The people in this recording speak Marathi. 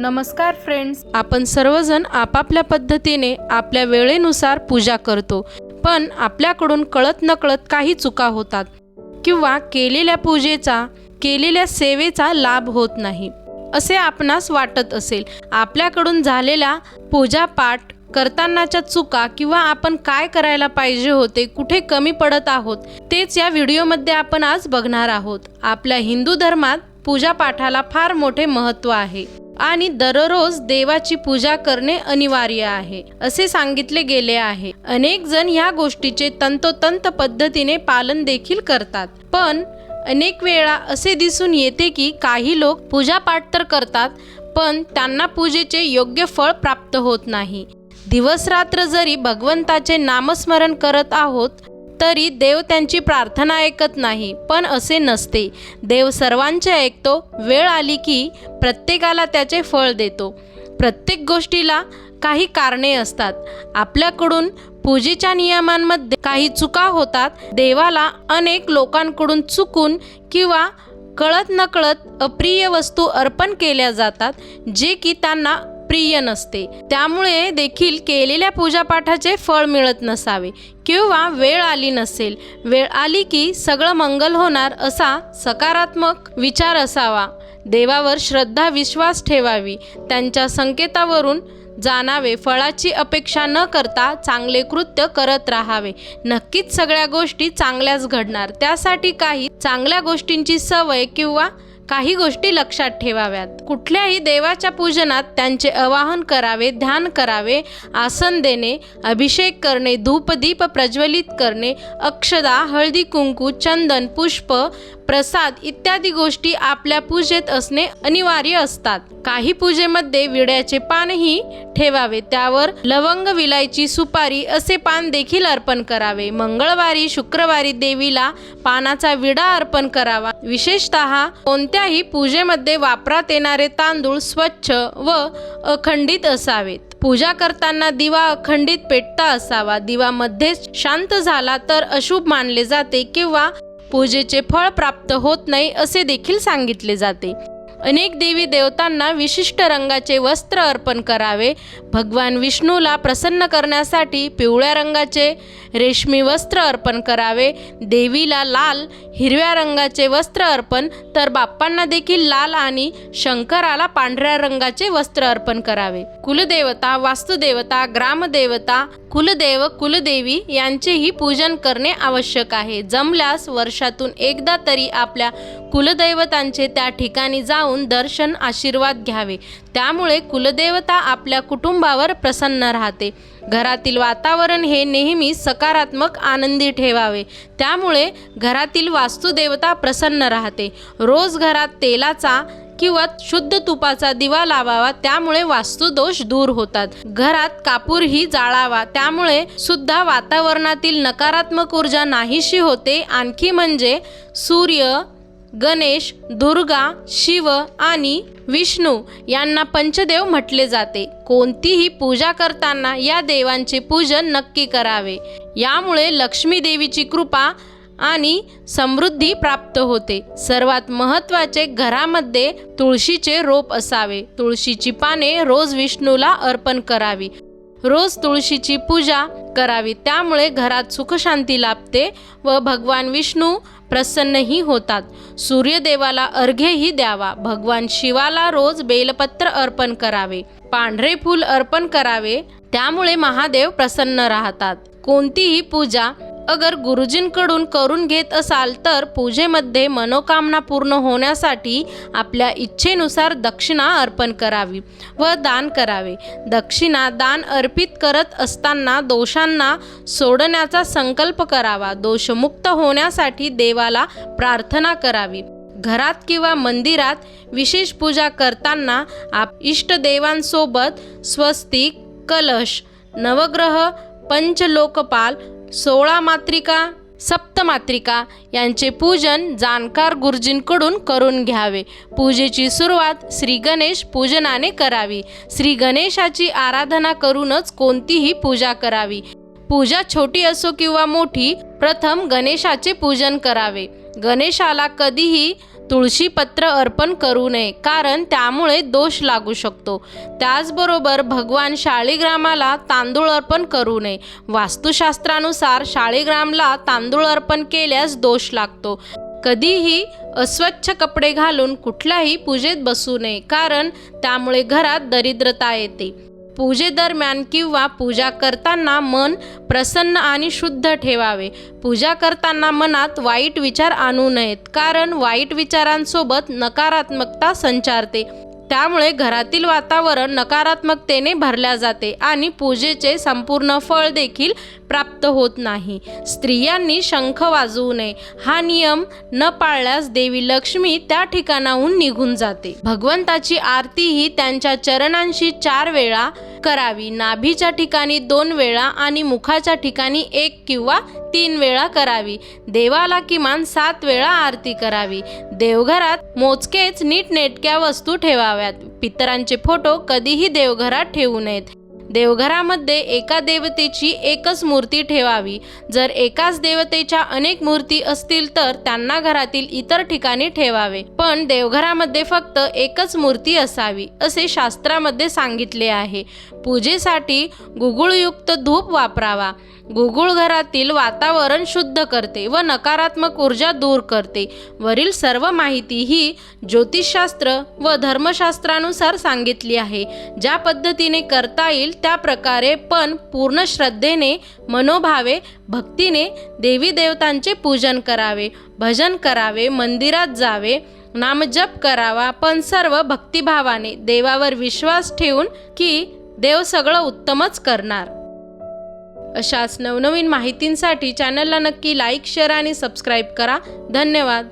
नमस्कार फ्रेंड्स आपण सर्वजण आपापल्या पद्धतीने आपल्या वेळेनुसार पूजा करतो पण आपल्याकडून कळत नकळत काही चुका होतात किंवा केलेल्या पूजेचा केलेल्या सेवेचा लाभ होत नाही. असे आपणास वाटत असेल आपल्याकडून झालेल्या पूजापाठ करतानाच्या चुका किंवा आपण काय करायला पाहिजे होते कुठे कमी पडत आहोत तेच या व्हिडिओमध्ये आपण आज बघणार आहोत. आपल्या हिंदू धर्मात पूजापाठाला फार मोठे महत्त्व आहे. आणि दररोज देवाची पूजा करणे अनिवार्य आहे असे सांगितले गेले आहे. अनेक जण ह्या गोष्टीचे तंतोतंत पद्धतीने पालन देखील करतात. पण अनेक वेळा असे दिसून येते की काही लोक पूजापाठ तर करतात पण त्यांना पूजेचे योग्य फळ प्राप्त होत नाही. दिवसरात्र जरी भगवंताचे नामस्मरण करत आहोत तरी देव त्यांची प्रार्थना ऐकत नाही पण असे नसते. देव सर्वांचे ऐकतो. वेळ आली की प्रत्येकाला त्याचे फळ देतो. प्रत्येक गोष्टीला काही कारणे असतात. आपल्याकडून पूजेच्या नियमांमध्ये काही चुका होतात. देवाला अनेक लोकांकडून चुकून किंवा कळत नकळत अप्रिय वस्तू अर्पण केल्या जातात जे की त्यांना प्रिय नसते. त्यामुळे देखील केलेल्या पूजापाठाचे फळ मिळत नसावे किंवा वेळ आली नसेल. वेळ आली की सगळं मंगल होणार असा सकारात्मक विचार असावा. देवावर श्रद्धा विश्वास ठेवावी. त्यांच्या संकेतावरून जाणावे. फळाची अपेक्षा न करता चांगले कृत्य करत राहावे. नक्कीच सगळ्या गोष्टी चांगल्याच घडणार. त्यासाठी काही चांगल्या गोष्टींची सवय किंवा काही गोष्टी लक्षात ठेवाव्यात. कुठल्याही देवाच्या पूजनात त्यांचे आवाहन करावे ध्यान करावे आसन देणे अभिषेक करणे धूपदीप प्रज्वलित करणे अक्षदा हळदी कुंकू चंदन पुष्प प्रसाद इत्यादी गोष्टी आपल्या पूजेत असणे अनिवार्य असतात. काही पूजेमध्ये विड्याचे पानही ठेवावे. त्यावर लवंग विलायची सुपारी असे पान देखील अर्पण करावे. मंगळवारी शुक्रवारी देवीला पानाचा विडा अर्पण करावा. विशेषतः कोणत्याही पूजेमध्ये वापरात येणारे तांदूळ स्वच्छ व अखंडित असावेत. पूजा करताना दिवा अखंडित पेटता असावा. दिवा मध्येच शांत झाला तर अशुभ मानले जाते किंवा पूजेचे फळ प्राप्त होत नाही असे देखील सांगितले जाते. अनेक देवी देवतांना विशिष्ट रंगाचे वस्त्र अर्पण करावे. भगवान विष्णूला प्रसन्न करण्यासाठी पिवळ्या रंगाचे रेशमी वस्त्र अर्पण करावे. देवीला लाल हिरव्या रंगाचे वस्त्र अर्पण तर बाप्पांना देखील लाल आणि शंकराला पांढऱ्या रंगाचे वस्त्र अर्पण करावे. कुलदेवता वास्तुदेवता ग्रामदेवता कुलदेव कुलदेवी यांचेही पूजन करणे आवश्यक आहे. जमल्यास वर्षातून एकदा तरी आपल्या कुलदैवतांचे त्या ठिकाणी जाऊन दर्शन आशीर्वाद घ्यावे. त्यामुळे कुलदेवता आपल्या कुटुंबावर प्रसन्न राहते. घरातील वातावरण हे नेहमी सकारात्मक आनंदी ठेवावे. त्यामुळे घरातील वास्तुदेवता प्रसन्न राहते. रोज घरात तेलाचा किंवा शुद्ध तुपाचा दिवा लावावा त्यामुळे वास्तुदोष दूर होतात. घरात कापूरही जाळावा त्यामुळे सुद्धा वातावरणातील नकारात्मक ऊर्जा नाहीशी होते. आणखी म्हणजे सूर्य गणेश दुर्गा शिव आणि विष्णू यांना पंचदेव म्हटले जाते. कोणतीही पूजा करताना या देवांचे पूजन नक्की करावे. यामुळे लक्ष्मी देवीची कृपा आणि समृद्धी प्राप्त होते. सर्वात महत्त्वाचे घरामध्ये तुळशीचे रोप असावे. तुळशीची पाने रोज विष्णूला अर्पण करावी. रोज तुळशीची पूजा करावी. त्यामुळे घरात सुखशांती लाभते व भगवान विष्णू प्रसन्नही होतात. सूर्यदेवाला अर्घ्यही द्यावा. भगवान शिवाला रोज बेलपत्र अर्पण करावे. पांढरे फूल अर्पण करावे. त्यामुळे महादेव प्रसन्न राहतात. कोणतीही पूजा अगर गुरुजींकडून करून घेत असाल तर पूजेमध्ये मनोकामना पूर्ण होण्यासाठी आपल्या इच्छेनुसार दक्षिणा अर्पण करावी व दान करावे. दक्षिणा दान अर्पित करत असताना दोषांना सोडण्याचा संकल्प करावा. दोषमुक्त होण्यासाठी देवाला प्रार्थना करावी. घरात किंवा मंदिरात विशेष पूजा करताना आप इष्टदेवांसोबत स्वस्तिक कलश नवग्रह पंचलोकपाल सोळा मात्रिका सप्तमात्रिका यांचे पूजन जाणकार गुरुजींकडून करून घ्यावे. पूजेची सुरुवात श्री गणेश पूजनाने करावी. श्री गणेशाची आराधना करूनच कोणतीही पूजा करावी. पूजा छोटी असो किंवा मोठी प्रथम गणेशाचे पूजन करावे. गणेशाला कधीही तुळशी पत्र अर्पण करू नये कारण त्यामुळे दोष लागू शकतो. त्याचबरोबर भगवान शाळीग्रामाला तांदूळ अर्पण करू नये. वास्तुशास्त्रानुसार शाळीग्रामला तांदूळ अर्पण केल्यास दोष लागतो. कधीही अस्वच्छ कपडे घालून कुठल्याही पूजेत बसू नये कारण त्यामुळे घरात दरिद्रता येते. पूजेदरम्यान किंवा पूजा करताना मन प्रसन्न आणि शुद्ध ठेवावे. पूजा करताना मनात वाईट विचार आणू नयेत कारण वाईट विचारांसोबत नकारात्मकता संचारते. त्यामुळे घरातील वातावरण नकारात्मकतेने भरल्या जाते आणि पूजेचे संपूर्ण फळ देखील प्राप्त होत नाही. स्त्रियांनी शंख वाजवू नये. हा नियम न पाळल्यास देवी लक्ष्मी त्या ठिकाणाहून निघून जाते. भगवंताची आरती ही त्यांच्या चरणांशी चार वेळा करावी. नाभीच्या ठिकाणी दोन वेळा आणि मुखाच्या ठिकाणी एक किंवा तीन वेळा करावी. देवाला किमान सात वेळा आरती करावी. देवघरात मोजकेच नीटनेटक्या वस्तू ठेवाव्यात. पितरांचे फोटो कधीही देवघरात ठेवू नयेत. देवघरामध्ये एका देवतेची एकच मूर्ती ठेवावी. जर एकाच देवतेच्या अनेक मूर्ती असतील तर त्यांना घरातील इतर ठिकाणी ठेवावे. पण देवघरामध्ये फक्त एकच मूर्ती असावी असे शास्त्रामध्ये सांगितले आहे. पूजेसाठी गुगुळयुक्त धूप वापरावा. गुगुळ घरातील वातावरण शुद्ध करते व नकारात्मक ऊर्जा दूर करते. वरील सर्व माहिती ही ज्योतिषशास्त्र व धर्मशास्त्रानुसार सांगितली आहे. ज्या पद्धतीने करता येईल त्या प्रकारे पण पूर्ण श्रद्धेने मनोभावे भक्तीने देवी देवतांचे पूजन करावे भजन करावे मंदिरात जावे नामजप करावा पण सर्व भक्तिभावाने देवावर विश्वास ठेवून की देव सगळं उत्तमच करणार. अशाच नवनवीन माहितींसाठी चॅनलला नक्की लाईक शेअर आणि सबस्क्राईब करा. धन्यवाद.